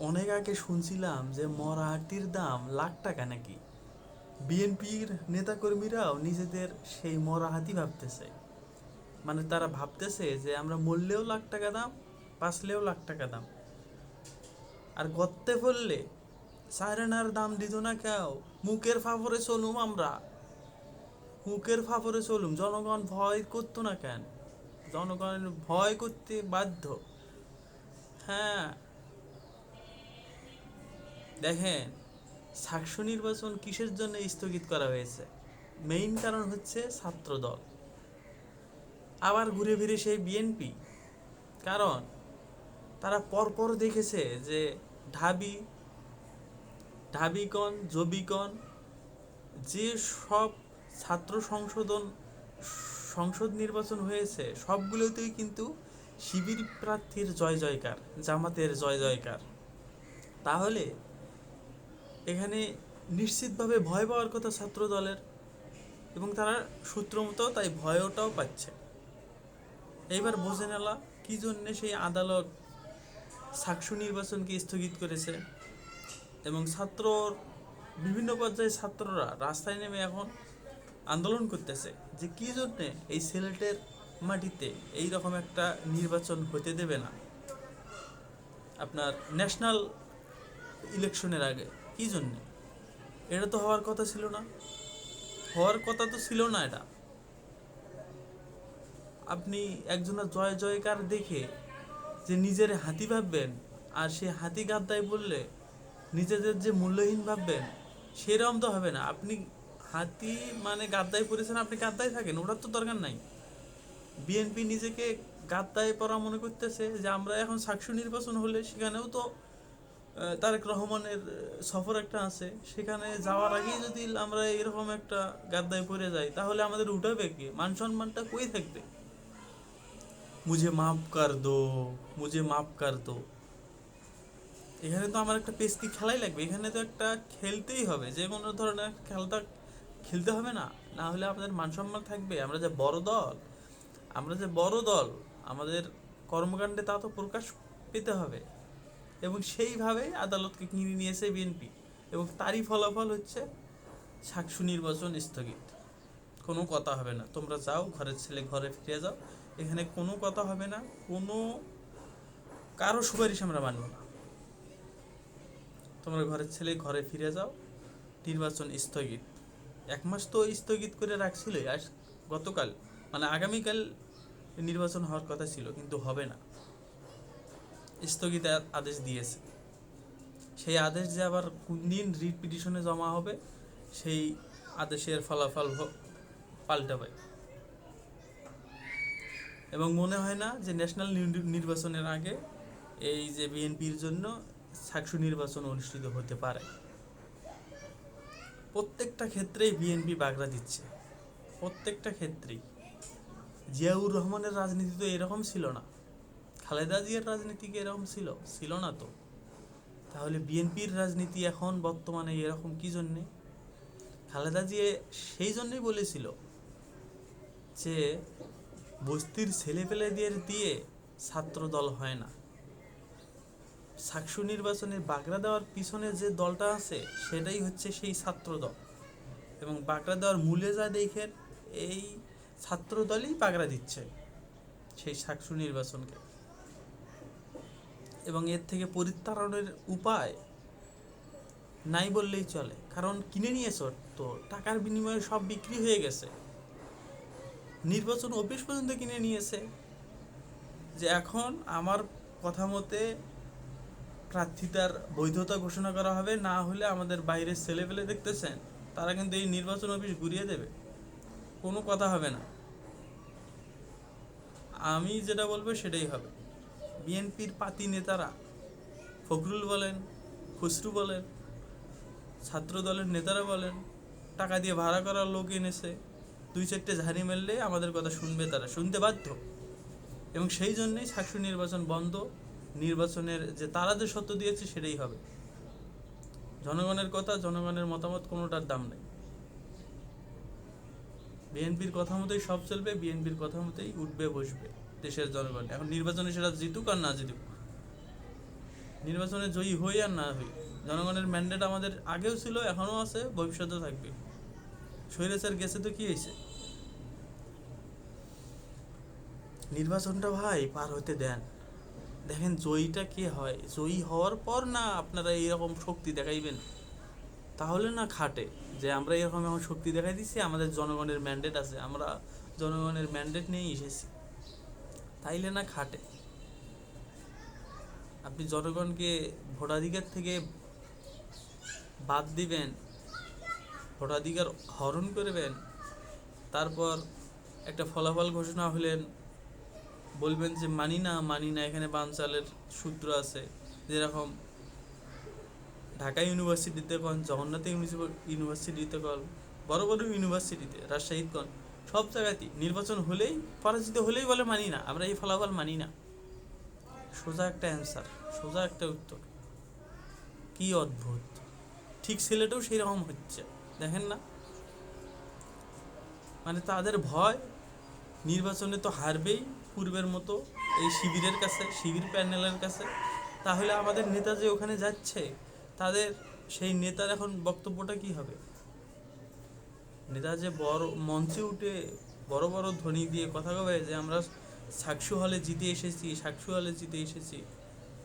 অনেক আগে শুনছিলাম যে মরাহাটির দাম লাখ টাকা নাকি। বিএনপির নেতাকর্মীরাও নিজেদের সেই মরাহাতি ভাবতেছে। মানে তারা ভাবতেছে যে আমরা মরলেও লাখ টাকা দাম, বাঁচলেও লাখ টাকা দাম। আর গত্তে পড়লে সাইরেনার দাম দিত না কেউ, মুখের ফাফরে চলুম আমরা। মুখের ফাফরে চলুম, জনগণ ভয় করতো না কেন? জনগণ ভয় করতে বাধ্য। হ্যাঁ দেখেন সাকসু নির্বাচন কিসের জন্য স্থগিত করা হয়েছে? মেইন কারণ হচ্ছে ছাত্র দল আবার ঘুরে ফিরে সেই বিএনপি কারণ, তারা পরপর দেখেছে যে ঢাবি ঢাবিকন জবিকন যে সব ছাত্র সংশোধন, সংসদ নির্বাচন হয়েছে, সবগুলোতেই কিন্তু শিবির প্রার্থীর জয় জয়কার, জামাতের জয় জয়কার। তাহলে এখানে নিশ্চিতভাবে ভয় পাওয়ার কথা ছাত্র দলের এবং তারা সূত্র মতো তাই ভয়টাও পাচ্ছে। এইবার বোঝে নেলা কি জন্য সেই আদালত সাকসু নির্বাচনকে স্থগিত করেছে এবং ছাত্র বিভিন্ন পর্যায়ে ছাত্ররা রাস্তায় নেমে এখন আন্দোলন করতেছে যে কি জন্যে এই সিলেটের মাটিতে এই রকম একটা নির্বাচন হতে দেবে না। আপনার ন্যাশনাল ইলেকশনের আগে কি জন্যে? এটা তো হওয়ার কথা ছিল না। হওয়ার কথা তো ছিল না এটা। আপনি একজনের জয় জয়কার দেখে যে নিজের হাতি ভাববেন আর সে হাতি গাদ্দায় বললে নিজেদের যে মূল্যহীন ভাববেন, সেরকম তো হবে না। আপনি হাতি মানে গাদ্দায় পড়েছেন, আপনি গাদ্দায় থাকেন, ওটার তো দরকার নাই। বিএনপি নিজেকে গাদ্দায় পড়া মনে করতেছে যে আমরা এখন সাকসু নির্বাচন হলে সেখানেও তো তারেক রহমানের সফর একটা আছে। সেখানে যাওয়ার আগেই যদি আমরা এরকম একটা গাদ্দায় পড়ে যাই, তাহলে আমাদের উঠাবে কি? মান সম্মানটা কই থাকবে? মুঝে মাফ কর দো, মুঝে মাফ কর দো। এখানে তো আমার একটা পেস্তি খেলাই লাগবে। এখানে তো একটা খেলতেই হবে। যে কোনো ধরনের খেলাটা খেলতে হবে না। না হলে আমাদের মান সম্মান থাকবে। আমরা যে বড় দল, আমরা যে বড় দল, আমাদের কর্মকাণ্ডে তা তো প্রকাশ পেতে হবে। এবং সেইভাবেই আদালতকে কিনে নিয়েছে বিএনপি এবং তারই ফলাফল হচ্ছে সাকসু নির্বাচন স্থগিত। কোনো কথা হবে না। তোমরা যাও, ঘরের ছেলে ঘরে ফিরে যাও। এখানে কোনো কথা হবে না। কোনো, কারও সুপারিশ আমরা মানব না। তোমরা ঘরের ছেলে ঘরে ফিরে যাও। নির্বাচন স্থগিত। এক মাস তো স্থগিত করে রাখছিলই। আজ গতকাল মানে আগামীকাল নির্বাচন হওয়ার কথা ছিল, কিন্তু হবে না। স্থগিত আদেশ দিয়েছে। সেই আদেশ যে আবার কোন দিন রিট পিটিশনে জমা হবে, সেই আদেশের ফলাফল পাল্টাবে। এবং মনে হয় না যে ন্যাশনাল নির- নির্বাচনের আগে এই যে বিএনপির জন্য সাকসু নির্বাচন অনুষ্ঠিত হতে পারে। প্রত্যেকটা ক্ষেত্রেই বিএনপি বাগড়া দিচ্ছে। প্রত্যেকটা ক্ষেত্রেই। জিয়াউর রহমানের রাজনীতি তো এরকম ছিল না। খালেদা জিয়ার রাজনীতি কি এরকম ছিল? ছিল না তো। তাহলে বিএনপির রাজনীতি এখন বর্তমানে এরকম কি জন্যে? খালেদা জিয়া সেই জন্যই বলেছিল যে, বস্তির ছেলেপেলেদের দিয়ে ছাত্র দল হয় না। সাকসু নির্বাচনে বাগড়া দেওয়ার পিছনে যে দলটা আছে, সেটাই হচ্ছে সেই ছাত্র দল। এবং বাগড়া দেওয়ার মূলে যা দেখেন, এই ছাত্র দলই বাগড়া দিচ্ছে সেই সাকসু নির্বাচনকে। এবং এর থেকে পরিত্রাণের উপায় নাই বললেই চলে। কারণ কিনে নিয়েছ তো টাকার বিনিময়ে সব বিক্রি হয়ে গেছে। নির্বাচন অফিস পর্যন্ত কিনে নিয়েছে। যে এখন আমার কথা মতে প্রার্থিতার বৈধতা ঘোষণা করা হবে, না হলে আমাদের বাইরের ছেলেপেলে দেখতেছেন, তারা কিন্তু এই নির্বাচন অফিস ঘুরিয়ে দেবে। কোনো কথা হবে না। আমি যেটা বলব সেটাই হবে। বিএনপির পাতি নেতারা ফখরুল বলেন, খুসরু বলেন ছাত্র দলের নেতারা বলেন, টাকা দিয়ে ভাড়া করার লোক এনেছে, দুই চারটে ঝাড়ি মেললে আমাদের কথা শুনবে তারা, শুনতে বাধ্য। এবং সেই জন্যই সাকসু নির্বাচন বন্ধ, নির্বাচনের যে তারা যে সত্য দিয়েছে সেটাই হবে। জনগণের কথা, জনগণের মতামত কোনোটার দাম নেই। বিএনপির কথা মতোই সব চলবে, বিএনপির কথা মতোই উঠবে, বসবে। দেশের জনগণ। এখন নির্বাচনে সেটা জিতুক আর না জিতুক। নির্বাচনে জয়ী হই আর না হই। জনগণের ম্যান্ডেট আমাদের আগেও ছিল, এখনও আছে, ভবিষ্যতেও থাকবে। স্বৈরাচার গেছে তো কি হয়েছে নির্বাচনটা ভাই পার হতে দেন। দেখেন জয়ীটা কে হয়? জয়ী হওয়ার পর না আপনারা এইরকম শক্তি দেখাইবেন? তাহলে না খাটে যে আমরা এরকম এখন শক্তি দেখাই দিচ্ছি আমাদের জনগণের ম্যান্ডেট আছে। আমরা জনগণের ম্যান্ডেট নিয়েই এসেছি। তাইলে না খাটে। আপনি জনগণকে ভোটাধিকার থেকে বাদ দিবেন, ভোটাধিকার হরণ করবেন, তারপর একটা ফলাফল ঘোষণা হলেন, বলবেন যে মানি না মানি না, এখানে বানচালের সূত্র আছে। যেরকম ঢাকা ইউনিভার্সিটিতে কন, জগন্নাথ ইউনিভার্সিটিতে কন, বড় বড় ইউনিভার্সিটিতে, রাজশাহীত সব জায়গাতেই। নির্বাচন হলেই, পরাজিত হলেই বলে মানি না। আমরা এই ফলাফল মানি না। সোজা একটা অ্যান্সার সোজা একটা উত্তর। কি অদ্ভুত। ঠিক সিলেটেও সেই রকম হচ্ছে। দেখেন না? মানে তাদের ভয়, নির্বাচনে তো হারবেই পূর্বের মতো এই শিবিরের কাছে, শিবির প্যানেলের কাছে। তাহলে আমাদের নেতা যে ওখানে যাচ্ছে, তাদের সেই নেতার এখন বক্তব্যটা কি হবে? নেতা যে বড় মঞ্চে উঠে বড় বড় ধ্বনি দিয়ে কথা কবে যে আমরা সাকসু হলে জিতে এসেছি সাকসু হলে জিতে এসেছি,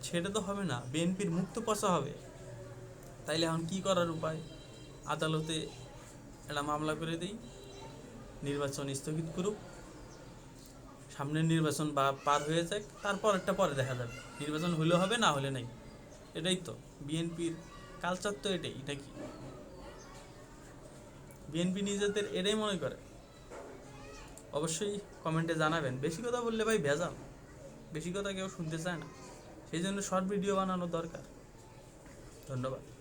সেটা তো হবে না। বিএনপির মুক্ত পচা হবে। তাইলে এখন কি করার উপায়? আদালতে একটা মামলা করে দিই, নির্বাচন স্থগিত করুক। সামনের নির্বাচন বা পার হয়ে যাক, তারপর একটা পরে দেখা যাবে। নির্বাচন হলে হবে, না হলে নাই। এটাই তো। বিএনপির কালচার তো এটাই। নাকি বিএনপি নিজেদের এটাই মনে করে। অবশ্যই কমেন্টে জানাবেন। বেশি কথা বললে ভাই ভেজাল। বেশি কথা কেউ শুনতে চায় না। সেই জন্য শর্ট ভিডিও বানানো দরকার। ধন্যবাদ।